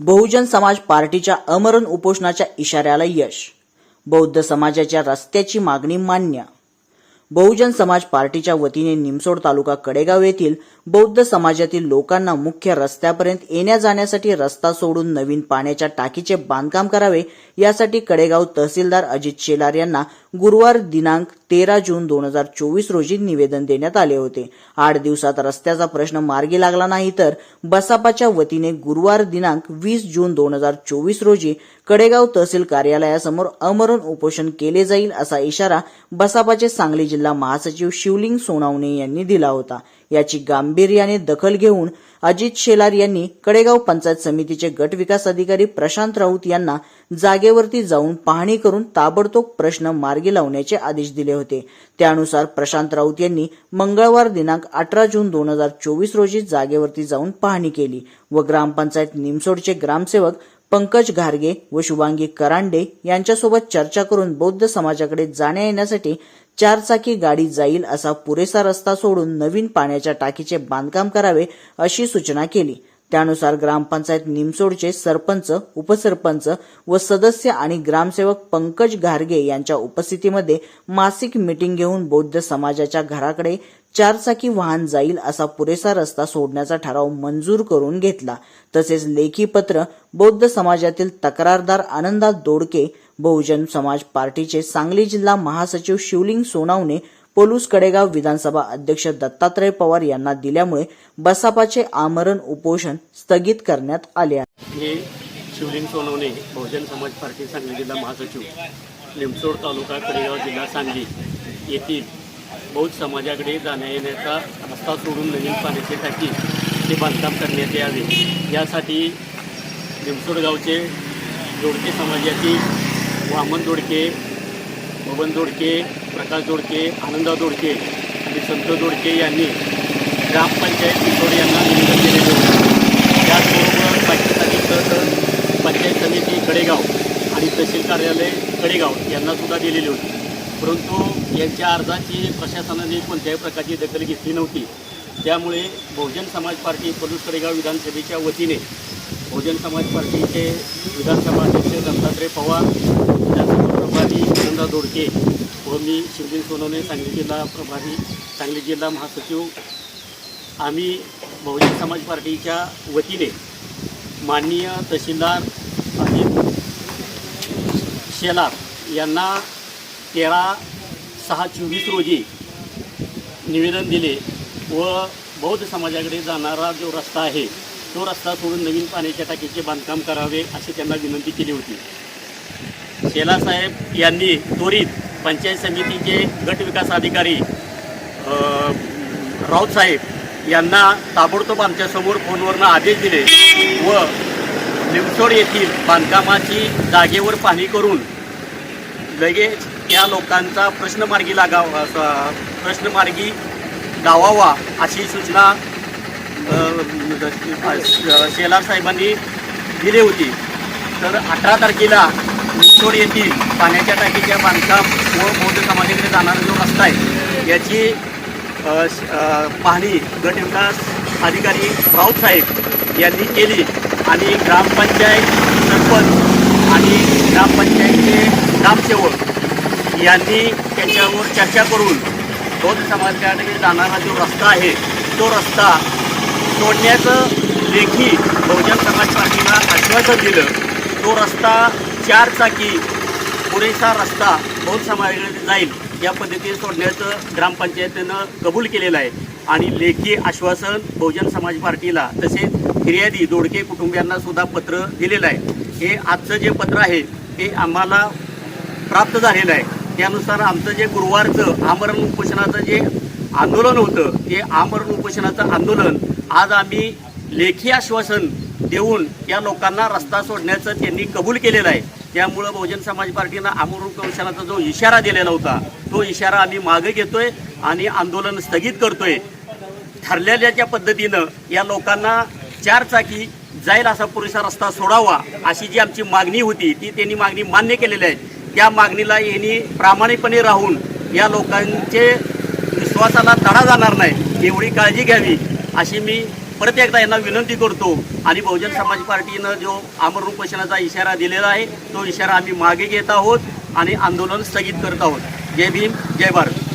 बहुजन समाज पार्टीच्या अमरण उपोषणाच्या इशाऱ्याला यश. बौद्ध समाजाच्या रस्त्याची मागणी मान्य. बहुजन समाज पार्टीच्या वतीने निमसोड तालुका कडेगाव येथील बौद्ध समाजातील लोकांना मुख्य रस्त्यापर्यंत येण्या जाण्यासाठी रस्ता सोडून नवीन पाण्याच्या टाकीचे बांधकाम करावे यासाठी कडेगाव तहसीलदार अजित शेलार यांना गुरुवार दिनांक तेरा जून दोन हजार चोवीस रोजी निवेदन देण्यात आले होते. आठ दिवसात रस्त्याचा प्रश्न मार्गी लागला नाही तर बसापाच्या वतीने गुरुवार दिनांक वीस जून दोन हजार चोवीस रोजी कडेगाव तहसील कार्यालयासमोर अमरण उपोषण केले जाईल असा इशारा बसापाचे सांगली जिल्हा महासचिव शिवलिंग सोनावणे यांनी दिला होता. याची गांभीर्याने दखल घेऊन अजित शेलार यांनी कडेगाव पंचायत समितीचे गट विकास अधिकारी प्रशांत राऊत यांना जागेवरती जाऊन पाहणी करून ताबडतोब प्रश्न मार्गी लावण्याचे आदेश दिले होते. त्यानुसार प्रशांत राऊत यांनी मंगळवार दिनांक अठरा जून दोन हजार चोवीस रोजी जागेवरती जाऊन पाहणी केली व ग्रामपंचायत निमसोडचे ग्रामसेवक पंकज घारगे व शुभांगी करांडे यांच्यासोबत चर्चा करून बौद्ध समाजाकडे जाण्या येण्यासाठी चारचाकी गाडी जाईल असा पुरेसा रस्ता सोडून नवीन पाण्याच्या टाकीचे बांधकाम करावे अशी सूचना केली. त्यानुसार ग्रामपंचायत निमसोडचे सरपंच उपसरपंच व सदस्य आणि ग्रामसेवक पंकज घारगे यांच्या उपस्थितीमध्ये मासिक मीटिंग घेऊन बौद्ध समाजाच्या घराकडे चारचाकी वाहन जाईल असा पुरेसा रस्ता सोडण्याचा ठराव मंजूर करून घेतला. तसेच लेखी पत्र बौद्ध समाजातील तक्रारदार आनंदा दोडके बहुजन समाज पार्टीचे सांगली जिल्हा महासचिव शिवलिंग सोनावणे पोलूस कडेगाव विधानसभा अध्यक्ष दत्तात्रय पवार यांना दिल्यामुळे बसापाचे आमरण उपोषण स्थगित करण्यात आले आहे. शिवलिंग सोनवणे बहुजन समाज पार्टी सांगली जिल्हा महासचिव लिमसोड तालुका कडेगाव जिल्हा सांगली येथील बौद्ध समाजाकडे जाण्या येण्याचा रस्ता सोडून नवीन पाण्याच्यासाठी ते बांधकाम करण्यात यावे. यासाठी लिमसोड गावचे दोडके समाजातील वामन दोडके बबन दोडके प्रकाश दोडके आनंदा दोडके आणि संत दोडके यांनी ग्रामपंचायत लिमसोड यांना निवेदन केलेले होते. त्याचबरोबर पाकिस्तानी तर पंचायत समिती कडेगाव आणि तहसील कार्यालय कडेगाव यांनासुद्धा दिलेली होती. परंतु यांच्या अर्जाची प्रशासनाने कोणत्याही प्रकारची दखल घेतली नव्हती. त्यामुळे बहुजन समाज पार्टी पलूस कडेगाव विधानसभेच्या वतीने बहुजन समाज पार्टीचे विधानसभा अध्यक्ष दत्तात्रय पवार प्रभारी नंदा दोडके व मी शिवलिंग सोनवणे सांगली जिल्हा प्रभारी सांगली जिल्हा महासचिव. आम्ही बहुजन समाज पार्टीच्या वतीने माननीय तहसीलदार अजित शेलार यांना तेरा सहा चोवीस रोजी निवेदन दिले व बौद्ध समाजाकडे जाणारा जो रस्ता आहे तो रस्ता सोडून नवीन पाण्याच्या टाकीचे बांधकाम करावे अशी त्यांना विनंती केली होती. शेलासाहेब यांनी त्वरित पंचायत समितीचे गट विकास अधिकारी राऊतसाहेब राऊत साहेब यांना ताबडतोब आमच्यासमोर फोनवरनं आदेश दिले व निमसोड येथील बांधकामाची जागेवर पाहणी करून लगेच त्या लोकांचा प्रश्नमार्गी लागावा प्रश्नमार्गी लावावा अशी सूचना शेलार साहेबांनी दिली होती. तर अठरा तारखेला लिमसोड येथील पाण्याच्या टाकीच्या बांधकाम व बौद्ध समाजाकडे जाणारा जो रस्ता आहे याची पाहणी गटविकास अधिकारी राऊतसाहेब यांनी केली आणि ग्रामपंचायत सरपंच आणि ग्रामपंचायतचे ग्रामसेवक यांनी त्याच्यावर चर्चा करून बौद्ध समाजाकडे जाणारा जो रस्ता आहे तो रस्ता सोडण्याचं लेखी बहुजन समाज पार्टीला आश्वासन दिलं. तो रस्ता चार चाकी पुरेसा रस्ता बौद्ध समाजाकडे जाईल. या पद्धतीने सोडण्याचं ग्रामपंचायतीनं कबूल केलेलं आहे. आणि लेखी आश्वासन बहुजन समाज पार्टीला तसेच फिर्यादी दोडके कुटुंबियांना सुद्धा पत्र दिलेलं आहे. हे आजचं जे पत्र आहे ते आम्हाला प्राप्त झालेलं आहे. त्यानुसार आमचं जे गुरुवारचं आमरण उपोषणाचं जे आंदोलन होतं ते आमरण उपोषणाचं आंदोलन आज आम्ही लेखी आश्वासन देऊन या लोकांना रस्ता सोडण्याचं त्यांनी कबूल केलेलं आहे. त्यामुळं बहुजन समाज पार्टीनं अमोरूप कौशलाचा जो इशारा दिलेला होता तो इशारा आम्ही मागे घेतोय आणि आंदोलन स्थगित करतोय. ठरलेल्याच्या पद्धतीनं या लोकांना चार चाकी जाईल असा पुरेसा रस्ता सोडावा अशी जी आमची मागणी होती ती त्यांनी मागणी मान्य केलेली आहे. त्या मागणीला यांनी प्रामाणिकपणे राहून या लोकांचे विश्वासाला तडा जाणार नाही एवढी काळजी घ्यावी अशी मी परत एकदा यांना विनंती करतो. आणि बहुजन समाज पार्टीनं जो आमरण उपोषणाचा इशारा दिलेला आहे तो इशारा आम्ही मागे घेत आहोत आणि आंदोलन स्थगित करत आहोत. जय भीम जय भारत.